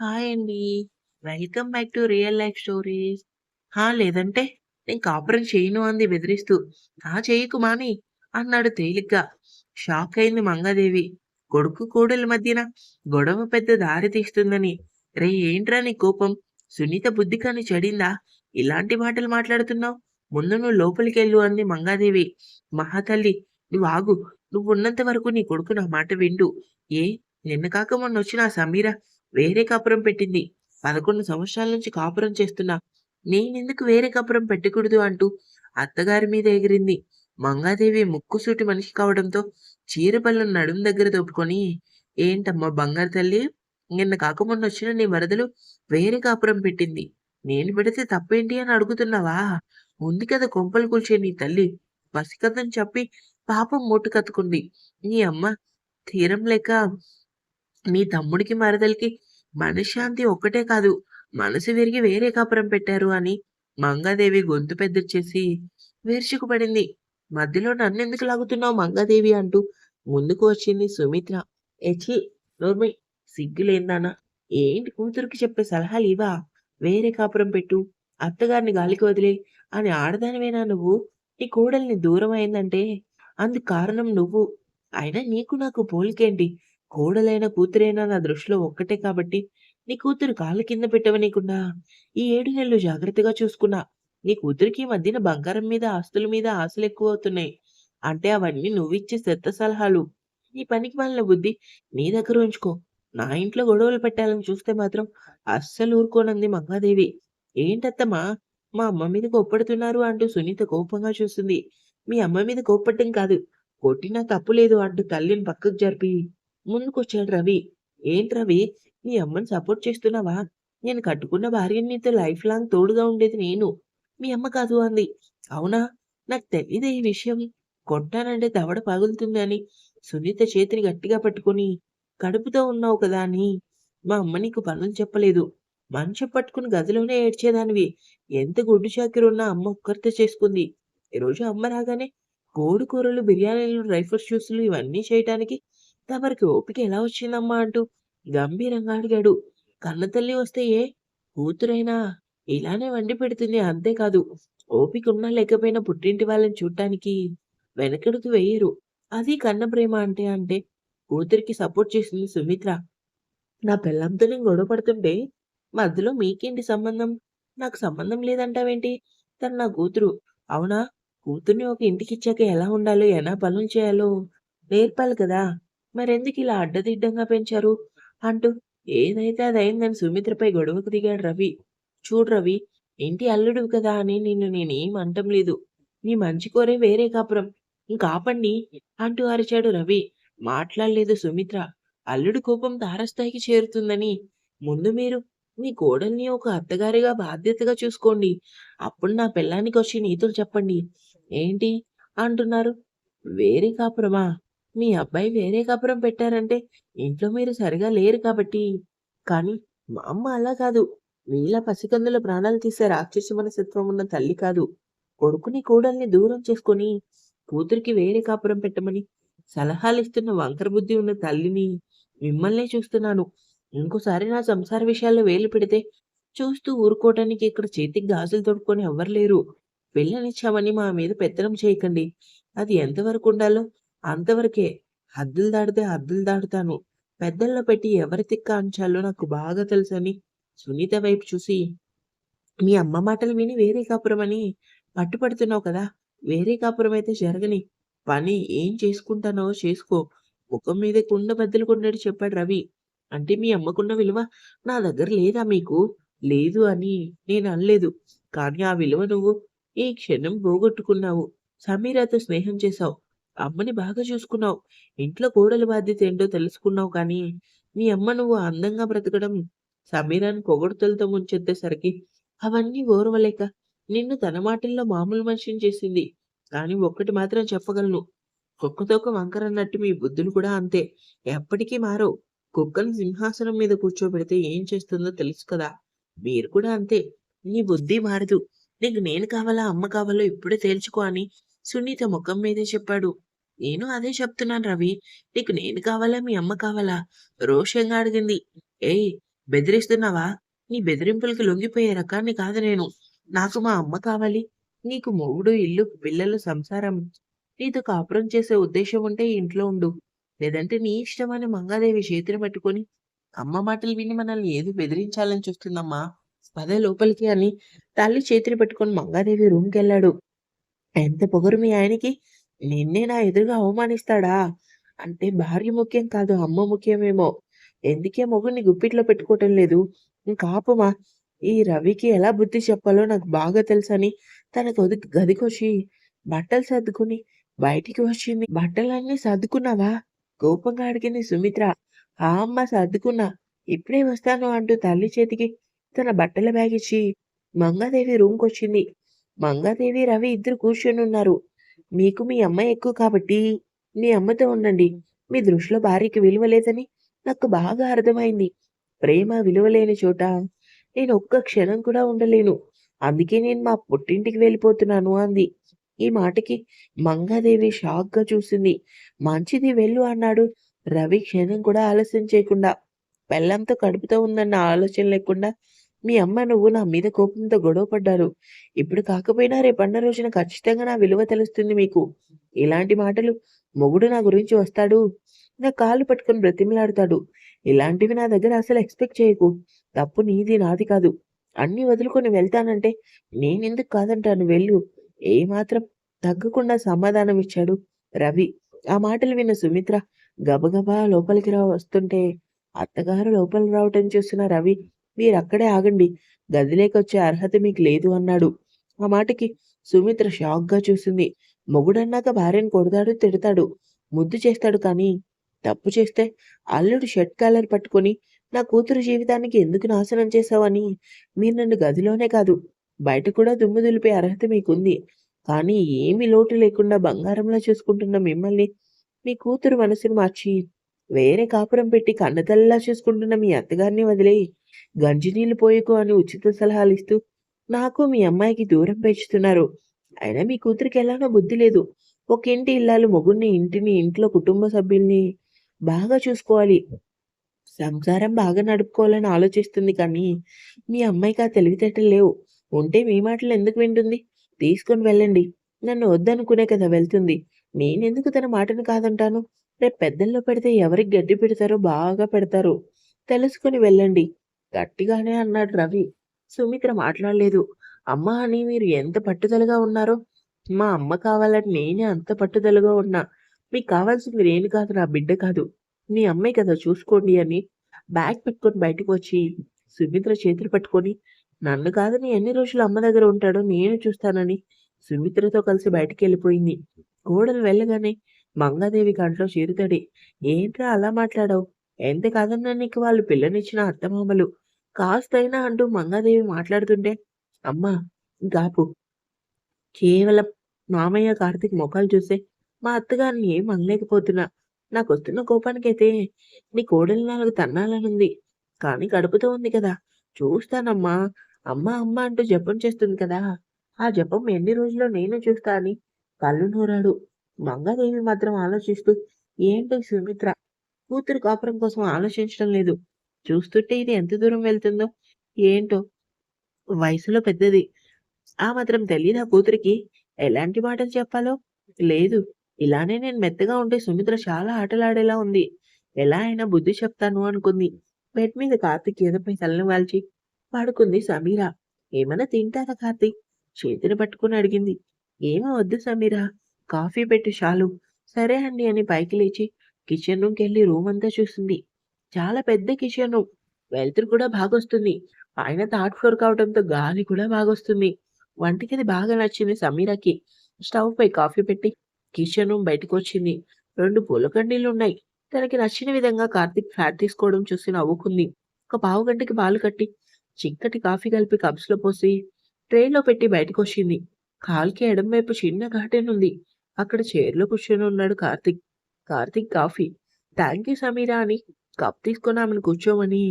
Hi అండి. Welcome back to real life stories. హా! లేదంటే నేను కాపురం చేయను అంది బెదిరిస్తూ. ఆ! చేయకు మాని అన్నాడు తేలిగ్గా. షాకయింది మంగాదేవి. కొడుకు కోడల మధ్యన గొడవ పెద్ద దారి తీస్తుందని. రే ఏంట్రా నీ కోపం? సునీత బుద్ధి కాని చెడిందా? ఇలాంటి మాటలు మాట్లాడుతున్నావు? ముందు నువ్వు లోపలికి వెళ్ళు అంది మంగాదేవి. మహాతల్లి నువ్వు వాగు నువ్వు ఉన్నంత వరకు నీ కొడుకు నా మాట విండు. ఏ నిన్న కాక మొన్న వచ్చిన సమీర వేరే కాపురం పెట్టింది. 11 సంవత్సరాల నుంచి కాపురం చేస్తున్నా. నేనెందుకు వేరే కాపురం పెట్టకూడదు అంటూ అత్తగారి మీద ఎగిరింది. మంగాదేవి ముక్కుసూటి మనిషి కావడంతో చీరపళ్ళను నడుం దగ్గర దొప్పుకొని ఏంటమ్మా బంగారు తల్లి నిన్న కాకముందు వచ్చిన నీ వరదలు వేరే కాపురం పెట్టింది. నేను పెడితే తప్పేంటి అని అడుగుతున్నావా? ఉంది కదా కొంపలు కూల్చే నీ తల్లి. పసికథని చెప్పి పాపం మూట కత్తుకుంది. నీ అమ్మ తీరం లేక నీ తమ్ముడికి మరదలికి మనశ్శాంతి ఒక్కటే కాదు మనసు విరిగి వేరే కాపురం పెట్టారు అని మంగాదేవి గొంతు పెద్దచ్చేసి విరుచుకుపడింది. మధ్యలో నన్నెందుకు లాగుతున్నావు మంగాదేవి అంటూ ముందుకు వచ్చింది సుమిత్ర. ఎఛీ నోర్మై సిగ్గులేందానా ఏంటి కూతురికి చెప్పే సలహాలు ఇవా? వేరే కాపురం పెట్టు. అత్తగారిని గాలికి వదిలే అని ఆడదానివేనా నువ్వు? నీ కోడల్ని దూరం అయిందంటే అందుకు కారణం నువ్వు. అయినా నీకు నాకు పోలికేంటి? కోడలైన కూతురైనా నా దృష్టిలో ఒక్కటే కాబట్టి నీ కూతురు కాళ్ళ కింద పెట్టవనీకున్నా ఈ ఏడు నెలలు జాగ్రత్తగా చూసుకున్నా. నీ కూతురికి ఈ మధ్యన బంగారం మీద, ఆస్తుల మీద ఆశలు ఎక్కువ అవుతున్నాయి అంటే అవన్నీ నువ్విచ్చే చెత్త సలహాలు. నీ పనికి పనికిమాలిన బుద్ధి నీ దగ్గర ఉంచుకో. నా ఇంట్లో గొడవలు పెట్టాలని చూస్తే మాత్రం అస్సలు ఊరుకోనంది మంగాదేవి. ఏంటత్తమ్మా మా అమ్మ మీద కోప్పడుతున్నారు అంటూ సునీత కోపంగా చూస్తుంది. మీ అమ్మ మీద కోప్పడటం కాదు. కొట్టినా తప్పు లేదు అంటూ తల్లిని పక్కకు జరిపి ముందుకొచ్చాడు రవి. ఏంటి రవి నీ అమ్మని సపోర్ట్ చేస్తున్నావా? నేను కట్టుకున్న భార్యని నీతో లైఫ్ లాంగ్ తోడుగా ఉండేది నేను. మీ అమ్మ కాదు అంది. అవునా? నాకు తెలియదే ఈ విషయం. కొట్టానంటే దవడ పగులుతుందని సునీత చేతిని గట్టిగా పట్టుకుని కడుపుతో ఉన్నావు కదా అని మా అమ్మ నీకు పనులు చెప్పలేదు. మంచం పట్టుకుని గదిలోనే ఏడ్చేదానివి. ఎంత గుడ్డు చాకిరున్నా అమ్మ ఒక్కరితో చేసుకుంది. ఈరోజు అమ్మ రాగానే కోడి కూరలు, బిర్యానీలు, డ్రై ఫ్రూట్స్ జ్యూసులు ఇవన్నీ చేయటానికి తమరికి ఓపిక ఎలా వచ్చిందమ్మా అంటూ గంభీరంగా అడిగాడు. కన్నతల్లి వస్తే ఏ కూతురైనా ఇలానే వండి పెడుతుంది అంతేకాదు ఓపికున్నా లేకపోయినా పుట్టింటి వాళ్ళని చూడ్డానికి వెనకడుగు వేయరు అది కన్న ప్రేమ అంటే అంటే కూతురికి సపోర్ట్ చేసింది సుమిత్ర. నా పిల్లంతో నేను గొడవ పడుతుంటే మధ్యలో మీకేంటి సంబంధం? నాకు సంబంధం లేదంటావేంటి? తను నా కూతురు. అవునా? కూతుర్ని ఒక ఇంటికి ఇచ్చాక ఎలా ఉండాలో, ఎలా పనులు చేయాలో నేర్పాలి కదా! మరెందుకు ఇలా అడ్డదిడ్డంగా పెంచారు? అంటూ ఏదైతే అదైందని సుమిత్రపై గొడవకు దిగాడు రవి. చూడు రవి ఇంటి అల్లుడు కదా అని నిన్ను నేనేం అంటం లేదు. నీ మంచి కోరే వేరే కాపురం. ఇంకాపండి అంటూ అరిచాడు రవి. మాట్లాడలేదు సుమిత్ర. అల్లుడు కోపం తారస్థాయికి చేరుతుందని ముందు మీరు మీ కోడల్ని ఒక అత్తగారిగా బాధ్యతగా చూసుకోండి. అప్పుడు నా పెళ్ళానికొచ్చి నీతులు చెప్పండి. ఏంటి అంటున్నారు? వేరే కాపురమా? మీ అబ్బాయి వేరే కాపురం పెట్టారంటే ఇంట్లో మీరు సరిగా లేరు కాబట్టి. కానీ మా అమ్మ అలా కాదు. మీలా పసికందుల ప్రాణాలు తీసే రాక్షసి మనసత్వం ఉన్న తల్లి కాదు. కొడుకుని కోడల్ని దూరం చేసుకొని కూతురికి వేరే కాపురం పెట్టమని సలహాలిస్తున్న వంకర బుద్ధి ఉన్న తల్లిని మిమ్మల్నే చూస్తున్నాను. ఇంకోసారి నా సంసార విషయాల్లో వేలు పెడితే చూస్తూ ఊరుకోవటానికి ఇక్కడ చేతికి గాజులు తొడుక్కొని ఎవ్వరు లేరు. పిల్లనిచ్చామని మా మీద పెత్తనం చేయకండి. అది ఎంతవరకు ఉండాలో అంతవరకే. హద్దులు దాటితే హద్దులు దాటుతాను. పెద్దల్లో పెట్టి ఎవరి తిక్క అంచాలో నాకు బాగా తెలుసని సునీత వైపు చూసి మీ అమ్మ మాటలు విని వేరే కాపురం అని పట్టుపడుతున్నావు కదా! వేరే కాపురం అయితే జరగని. పని ఏం చేసుకుంటానో చేసుకో. ముఖం మీదే కుండ బద్దలు కొన్నాడు చెప్పాడు రవి. అంటే మీ అమ్మకున్న విలువ నా దగ్గర లేదా మీకు? లేదు అని నేను అనలేదు కానీ ఆ విలువ నువ్వు ఈ క్షణం పోగొట్టుకున్నావు. సమీరతో స్నేహం చేశావు. అమ్మని బాగా చూసుకున్నావు. ఇంట్లో కోడల బాధ్యత ఏంటో తెలుసుకున్నావు కానీ నీ అమ్మ నువ్వు అందంగా బ్రతకడం, సమీరాన్ని పొగడుతలతో ముంచెత్తేసరికి అవన్నీ ఓర్వలేక నిన్ను తన మాటల్లో మామూలు మనిషిని చేసింది. కానీ ఒక్కటి మాత్రం చెప్పగలను. కుక్కతోక వంకరన్నట్టు మీ బుద్ధులు కూడా అంతే. ఎప్పటికీ మారో కుక్కను సింహాసనం మీద కూర్చోబెడితే ఏం చేస్తుందో తెలుసు కదా! మీరు కూడా అంతే. నీ బుద్ధి మారదు. నీకు నేను కావాలా, అమ్మ కావాలో ఇప్పుడే తేల్చుకో అని సునీత ముఖం మీదే చెప్పాడు. నేను అదే చెప్తున్నాను రవి. నీకు నేను కావాలా, మీ అమ్మ కావాలా? రోషంగా అడిగింది. ఏయ్! బెదిరిస్తున్నావా నీ బెదిరింపులకి లొంగిపోయే రకాన్ని కాదు నేను నాకు మా అమ్మ కావాలి నీకు మొగుడు ఇల్లు పిల్లలు సంసారం నీతో కాపురం చేసే ఉద్దేశం ఉంటే ఇంట్లో ఉండు లేదంటే నీ ఇష్టమని మంగాదేవి చేతిని పట్టుకొని అమ్మ మాటలు విని మనల్ని ఏదో బెదిరించాలని చూస్తుందమ్మా పదే లోపలికి అని తల్లి చేతిని పట్టుకొని మంగాదేవి రూమ్కి వెళ్ళాడు ఎంత పొగరు మీ ఆయనకి నిన్నే నా ఎదురుగా అవమానిస్తాడా? అంటే భార్య ముఖ్యం కాదు అమ్మ ముఖ్యమేమో. ఎందుకే మొగుడిని గుప్పిట్లో పెట్టుకోవటం లేదు? ఇంకాపమా ఈ రవికి ఎలా బుద్ధి చెప్పాలో నాకు బాగా తెలుసని. తన గది గదికొచ్చి బట్టలు సర్దుకుని బయటికి వచ్చింది. బట్టలన్నీ సర్దుకున్నావా? కోపంగా అడిగింది సుమిత్ర. ఆ అమ్మ సర్దుకున్నా. ఇప్పుడే వస్తాను అంటూ తల్లి చేతికి తన బట్టల బ్యాగ్ ఇచ్చి మంగాదేవి రూమ్కి వచ్చింది మంగాదేవి రవి ఇద్దరు కూర్చొని ఉన్నారు. మీకు మీ అమ్మ ఎక్కువ కాబట్టి మీ అమ్మతో ఉండండి. మీ దృష్టిలో భార్యకి విలువ లేదని నాకు బాగా అర్థమైంది. ప్రేమ విలువ లేని చోట నేను ఒక్క క్షణం కూడా ఉండలేను. అందుకే నేను మా పుట్టింటికి వెళ్ళిపోతున్నాను అంది. ఈ మాటకి మంగాదేవి షాక్గా చూసింది. మంచిది వెళ్ళు అన్నాడు. రవి క్షణం కూడా ఆలస్యం చేయకుండా పెళ్ళంతో కడుపుతో ఉందన్న ఆలోచన లేకుండా మీ అమ్మ నువ్వు నా మీద కోపంతో గొడవ పడ్డారు. ఇప్పుడు కాకపోయినా రేపన్న రోజున ఖచ్చితంగా నా విలువ తెలుస్తుంది మీకు. ఇలాంటి మాటలు మొగుడు నా గురించి వస్తాడు. నా కాళ్ళు పట్టుకొని బ్రతిమలాడతాడు. ఇలాంటివి నా దగ్గర అసలు ఎక్స్పెక్ట్ చేయకు. తప్పు నీది నాది కాదు. అన్ని వదులుకొని వెళ్తానంటే నేనెందుకు కాదంటాను వెళ్ళు. ఏమాత్రం తగ్గకుండా సమాధానం ఇచ్చాడు రవి. ఆ మాటలు విన్న సుమిత్ర గబగబా లోపలికి రా వస్తుంటే అత్తగారు లోపలికి రావటం చూసిన రవి మీరు అక్కడే ఆగండి. గదిలోకి వచ్చే అర్హత మీకు లేదు అన్నాడు. ఆ మాటకి సుమిత్ర షాక్గా చూసింది. మొగుడన్నాక భార్యను కొడతాడు తిడతాడు. ముద్దు చేస్తాడు కానీ తప్పు చేస్తే అల్లుడు షర్ట్ కాలర్ పట్టుకొని నా కూతురు జీవితానికి ఎందుకు నాశనం చేశావని మీరు నన్ను గదిలోనే కాదు బయట కూడా దుమ్ము దులిపే అర్హత మీకుంది. కానీ ఏమీ లోటు లేకుండా బంగారంలో చూసుకుంటున్న మిమ్మల్ని మీ కూతురు మనసును మార్చి వేరే కాపురం పెట్టి కన్నతల్లా చూసుకుంటున్న మీ అత్తగారిని వదిలేయి. గంజి నీళ్ళు పోయకు అని ఉచిత సలహాలు ఇస్తూ నాకు మీ అమ్మాయికి దూరం పెంచుతున్నారు. అయినా మీ కూతురికి ఎలానో బుద్ధి లేదు. ఒక ఇంటి ఇల్లాలు మొగుడిని ఇంటిని ఇంట్లో కుటుంబ సభ్యుల్ని బాగా చూసుకోవాలి. సంసారం బాగా నడుపుకోవాలని ఆలోచిస్తుంది కానీ మీ అమ్మాయికి ఆ తెలివితేటలు లేవు. ఉంటే మీ మాటలు ఎందుకు వింటుంది? తీసుకొని వెళ్ళండి. నన్ను వద్దనుకునే కదా వెళ్తుంది. నేనెందుకు తన మాటను కాదంటాను? రేపు పెద్దల్లో పెడితే ఎవరికి గడ్డి పెడతారో బాగా పెడతారు. తెలుసుకుని వెళ్ళండి. గట్టిగానే అన్నాడు రవి. సుమిత్ర మాట్లాడలేదు. అమ్మ అని మీరు ఎంత పట్టుదలగా ఉన్నారో? మా అమ్మ కావాలని నేనే అంత పట్టుదలగా ఉన్నా. మీకు కావాల్సింది నేను కాదు నా బిడ్డ కాదు. మీ అమ్మాయి కదా చూసుకోండి అని బ్యాగ్ పెట్టుకొని బయటకు వచ్చి సుమిత్ర చేతులు పట్టుకొని నన్ను కాదని ఎన్ని రోజులు అమ్మ దగ్గర ఉంటాడో నేను చూస్తానని సుమిత్రతో కలిసి బయటికి వెళ్ళిపోయింది. గోడలు వెళ్ళగానే మంగాదేవి కంట్లో చీరుతడి ఏంట్రా అలా మాట్లాడావు? ఎంత కాదన్నా నీకు వాళ్ళు పిల్లనిచ్చిన అత్తమామలు. కాస్తైనా అంటూ మంగాదేవి మాట్లాడుతుంటే అమ్మా గాపు కేవలం మామయ్య కార్తీక్ ముఖాలు చూస్తే మా అత్తగారిని ఏం అనలేకపోతున్నా. నాకు వస్తున్న కోపానికైతే నీ కోడలు నాలుగు తన్నాలనుంది. కానీ కడుపుతో ఉంది కదా. చూస్తానమ్మా. అమ్మ అమ్మ అంటూ జపం చేస్తుంది కదా. ఆ జపం ఎన్ని రోజుల్లో నేను చూస్తా అని కళ్ళు నూరాడు. మంగాదేవి మాత్రం ఆలోచిస్తూ ఏంటో సుమిత్ర కూతురు కాపురం కోసం ఆలోచించడం లేదు. చూస్తుంటే ఇది ఎంత దూరం వెళ్తుందో ఏంటో వయసులో పెద్దది. ఆ మాత్రం తెలియదు ఆ కూతురికి? ఎలాంటి మాటలు చెప్పాలో? లేదు. ఇలానే నేను మెత్తగా ఉంటే సుమిత్ర చాలా ఆటలాడేలా ఉంది. ఎలా అయినా బుద్ధి చెప్తాను అనుకుంది. బెడ్ మీద కార్తీక్ ఎదుపై తలని వాల్చి పడుకుంది సమీర. ఏమైనా తింటారా కార్తీక్? చేతిని పట్టుకుని అడిగింది. ఏమో వద్దు సమీర. కాఫీ పెట్టి చాలు. సరే అండి అని పైకి లేచి కిచెన్ రూమ్కి వెళ్ళి రూమ్ అంతా చూస్తుంది చాలా పెద్ద కిచెన్ రూమ్. వెలుతురు కూడా బాగొస్తుంది. పైన థర్డ్ ఫ్లోర్ కావడంతో గాలి కూడా బాగొస్తుంది. వంటకి బాగా నచ్చింది సమీరకి. స్టవ్ పై కాఫీ పెట్టి కిచెన్ రూమ్ బయటకు వచ్చింది. రెండు పూల కండీలు ఉన్నాయి. తనకి నచ్చిన విధంగా కార్తిక్ ఫ్లాట్ తీసుకోవడం చూసి నవ్వుకుంది. ఒక పావు గంటకి పాలు కట్టి చిక్కటి కాఫీ కలిపి కప్స్లో పోసి ట్రేలో పెట్టి బయటకు వచ్చింది. కాల్కి ఎడం వైపు చిన్న గార్డెన్ ఉంది. అక్కడ చైర్లో కూర్చొని ఉన్నాడు Karthik. Karthik coffee. Thank you Sameera అని కప్ తీసుకొని ఆమెను కూర్చోమని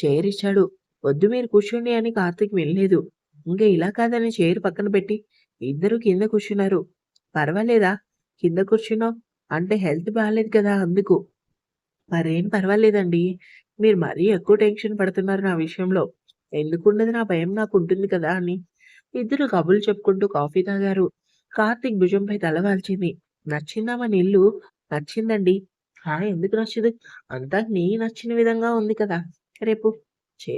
చైర్ ఇచ్చాడు. వద్దు మీరు కూర్చోండి అని కార్తీక్ వినలేదు. ఇంకా ఇలా కాదని చైర్ పక్కన పెట్టి ఇద్దరు కింద కూర్చున్నారు. పర్వాలేదా? కింద కూర్చున్నావు అంటే హెల్త్ బాగాలేదు కదా అందుకు. మరేం పర్వాలేదండి. మీరు మరీ ఎక్కువ టెన్షన్ పడుతున్నారు నా విషయంలో. ఎందుకుండదు నా భయం నాకు ఉంటుంది కదా అని. ఇద్దరు కబుర్లు చెప్పుకుంటూ కాఫీ తాగారు. కార్తిక్ భుజంపై తలవాల్చింది నచ్చిందా మన ఇల్లు? నచ్చిందండి. హా ఎందుకు నచ్చదు? అంతా నీ నచ్చిన విధంగా ఉంది కదా! రేపు చే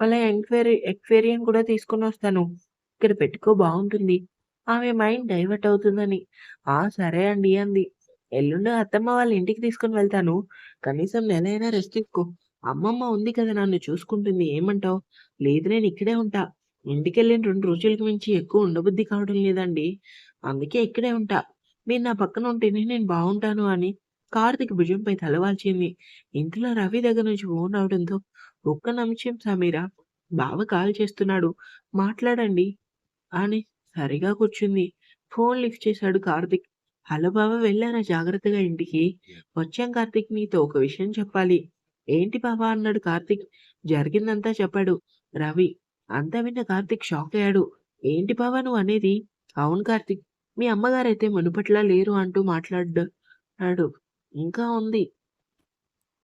అలా ఎంక్వైరీ ఎక్వేరియం కూడా తీసుకొనొస్తాను. ఇక్కడ పెట్టుకో బాగుంటుంది ఆమె మైండ్ డైవర్ట్ అవుతుందని. ఆ! సరే అండి అంది. ఎల్లుండి అత్తమ్మ వాళ్ళ ఇంటికి తీసుకొని వెళ్తాను. కనీసం నెలైనా రెస్ట్ తీసుకో. అమ్మమ్మ ఉంది కదా నన్ను చూసుకుంటుంది. ఏమంటావు? లేదు నేను ఇక్కడే ఉంటా. ఇంటికెళ్ళిన రెండు రోజులకి మించి ఎక్కువ ఉండబుద్ధి కావడం లేదండి. అందుకే ఇక్కడే ఉంటా. మీరు నా పక్కన ఉంటేనే నేను బాగుంటాను అని కార్తిక్ భుజంపై తలవాల్చింది ఇంట్లో ఇంతలో రవి దగ్గర నుంచి ఫోన్ అవడంతో ఒక్క నిమిషం సమీరా బావ కాల్ చేస్తున్నాడు. మాట్లాడండి అని సరిగా కూర్చుంది. ఫోన్ లిఫ్ట్ చేశాడు కార్తిక్ హలో బావ వెళ్ళానా జాగ్రత్తగా ఇంటికి? వచ్చాం కార్తీక్ నీతో ఒక విషయం చెప్పాలి. ఏంటి బావ అన్నాడు కార్తిక్ జరిగిందంతా చెప్పాడు రవి. అంతా విన్న కార్తిక్ షాక్ అయ్యాడు. ఏంటి పవను అనేది అవును కార్తీక్. మీ అమ్మగారైతే మునుపట్లా లేరు అంటూ మాట్లాడ్డాడు. ఇంకా ఉంది.